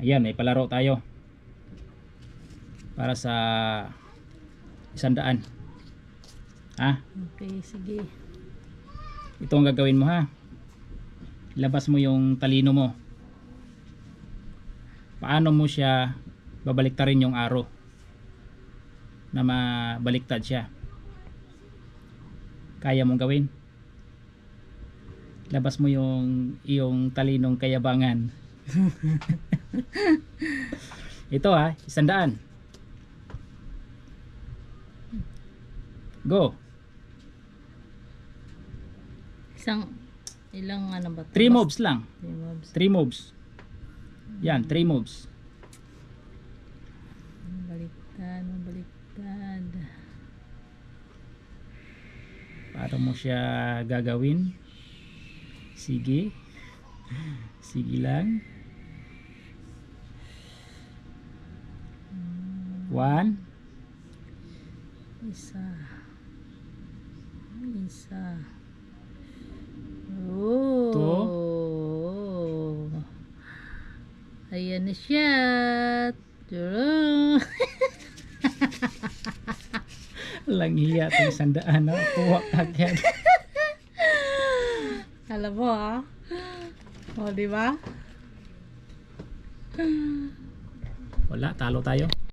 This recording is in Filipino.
Ayan, may palaro tayo. Para sa isandaan. Ha? Okay, sige. Ito ang gagawin mo ha. Labas mo yung talino mo. Paano mo siya babaliktarin yung araw na mabaliktad siya. Kaya mong gawin. Labas mo yung iyong talinong kayabangan. Ito ha, isandaan. Go. Isang, ilang ano ba? to? 3 moves lang. Three moves. 3 moves. Yan, 3 moves. Baliktad, baliktad. Paano mo siya gagawin? Sige. Sige lang. One. Isa. Isa. Oh. Ayan na siya. Tara. Lang hiya itong sandaan. No? Puwak agad. Alam mo ah. O, di ba? Wala, talo tayo.